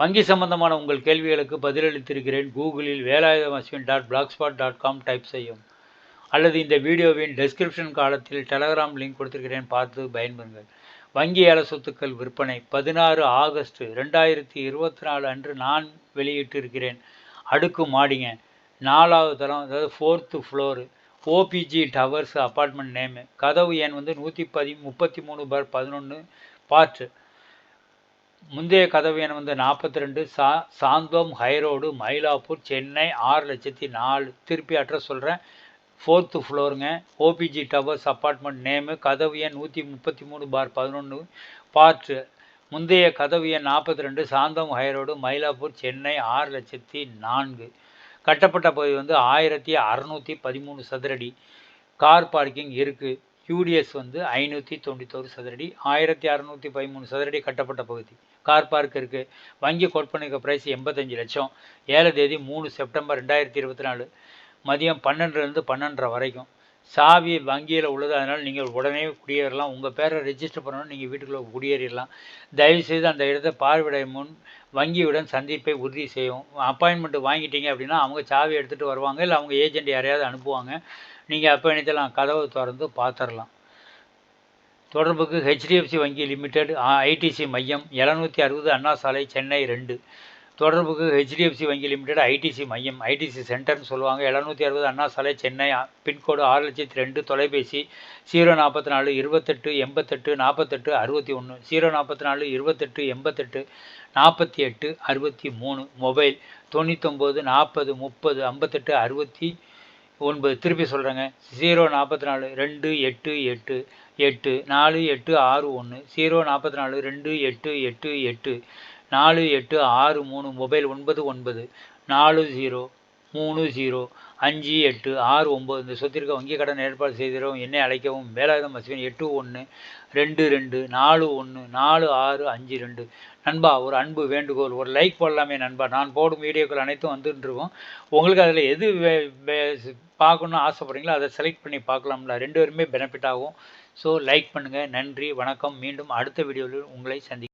வங்கி சம்பந்தமான உங்கள் கேள்விகளுக்கு பதிலளித்திருக்கிறேன். கூகுளில் Velayutham Ashwin dot blog spot dot com type செய்யும். அல்லது இந்த வீடியோவின் டெஸ்கிரிப்ஷன் காலத்தில் டெலகிராம் லிங்க் கொடுத்திருக்கிறேன். பார்த்து பயன்பெறுங்கள். வங்கி ஏல சொத்துக்கள் விற்பனை பதினாறு ஆகஸ்ட் ரெண்டாயிரத்தி இருபத்தி நாலு அன்று நான் வெளியிட்டிருக்கிறேன். அடுக்கு மாடிங்க நாலாவது தரம் அதாவது fourth floor OPG towers apartment name கதவு எண் வந்து நூற்றி பதி முப்பத்தி மூணு பார் பதினொன்று பார்ட்டு முந்தைய கதவு எண் வந்து நாற்பத்தி ரெண்டு சா சாந்தோம் ஹைரோடு மயிலாப்பூர் சென்னை ஆறு லட்சத்தி நாலு. திருப்பி அட்ரஸ் சொல்கிறேன் ஃபோர்த்து ஃப்ளோருங்க ஓபிஜி டவர்ஸ் அப்பார்ட்மெண்ட் நேமு கதவு எண் நூற்றி முப்பத்தி மூணு பார் பதினொன்று பார்ட்டு முந்தைய கதவு எண் நாற்பத்தி ரெண்டு சாந்தோம் ஹைரோடு மயிலாப்பூர் சென்னை ஆறு லட்சத்தி நான்கு. கட்டப்பட்ட பகுதி வந்து ஆயிரத்தி அறநூற்றி பதிமூணு சதுரடி. கார் பார்க்கிங் இருக்குது யூடிஎஸ் வந்து ஐநூற்றி தொண்ணூத்தோரு சதுரடி ஆயிரத்தி அறநூற்றி பதிமூணு சதுரடி கட்டப்பட்ட பகுதி. கார் பார்க் இருக்குது வங்கி கோட் பண்ணிக்க ப்ரைஸ் எண்பத்தஞ்சு லட்சம். ஏழு தேதி மூணு செப்டம்பர் ரெண்டாயிரத்தி இருபத்தி நாலு. மதியம் பன்னெண்டுலேருந்து பன்னெண்டரை வரைக்கும். சாவி வங்கியில் உள்ளது அதனால் நீங்கள் உடனே குடியேறலாம். உங்கள் பேரை ரெஜிஸ்டர் பண்ணணும் நீங்கள் வீட்டுக்குள்ளே குடியேறிடலாம். தயவுசெய்து அந்த இடத்தை பார்வையிட முன் வங்கியுடன் சந்திப்பை உறுதி செய்யும் அப்பாயின்மெண்ட் வாங்கிட்டீங்க அப்படின்னா அவங்க சாவி எடுத்துகிட்டு வருவாங்க. இல்லை அவங்க ஏஜென்ட் யாரையாவது அனுப்புவாங்க. நீங்கள் அப்போ நினைத்தலாம் கதவை திறந்து பார்த்துடலாம் தொடர்புக்கு ஹெச்டிஎஃப்சி வங்கி லிமிடெட் ஐடிசி மையம் எழுநூற்றி அறுபது அண்ணா சாலை சென்னை ரெண்டு. தொடர்புக்கு ஹெச்டிஎஃப்சி வங்கி லிமிடெட் ஐடிசி மையம் ஐடிசி சென்டர்னு சொல்லுவாங்க. எழுநூற்றி அறுபது அண்ணா சாலை சென்னை பின்கோடு ஆறு லட்சத்தி ரெண்டு தொலைபேசி ஜீரோ நாற்பத்தி நாலு இருபத்தெட்டு எண்பத்தெட்டு நாற்பத்தெட்டு அறுபத்தி ஒன்று ஜீரோ நாற்பத்தி நாலு இருபத்தெட்டு எண்பத்தெட்டு நாற்பத்தி எட்டு அறுபத்தி மூணு மொபைல் தொண்ணூத்தொம்பது நாற்பது முப்பது ஐம்பத்தெட்டு அறுபத்தி ஒன்பது. திருப்பி சொல்கிறேங்க ஜீரோ நாற்பத்தி நாலு ரெண்டு எட்டு எட்டு எட்டு நாலு எட்டு ஆறு ஒன்று ஜீரோ நாற்பத்தி நாலு ரெண்டு எட்டு எட்டு எட்டு நாலு எட்டு ஆறு மூணு மொபைல் ஒன்பது ஒன்பது நாலு ஜீரோ மூணு ஜீரோ அஞ்சு எட்டு ஆறு ஒம்பது இந்த சொத்திற்கு வங்கி கடன் ஏற்பாடு செய்திடவும் என்னை அழைக்கவும் வேலாயுதம் அஸ்வின் எட்டு ஒன்று ரெண்டு ரெண்டு நாலு ஒன்று நாலு ஆறு அஞ்சு ரெண்டு. நண்பா ஒரு அன்பு வேண்டுகோள் ஒரு லைக் போடலாமே நண்பா. நான் போடும் வீடியோக்கள் அனைத்தும் வந்துருக்கோம் உங்களுக்கு அதில் எது பார்க்கணுன்னு ஆசைப்படுறீங்களோ அதை செலக்ட் பண்ணி பார்க்கலாம்ல. ரெண்டு பேருமே பெனிஃபிட் ஆகும். ஸோ லைக் பண்ணுங்கள் நன்றி வணக்கம். மீண்டும் அடுத்த வீடியோவில் உங்களை சந்தி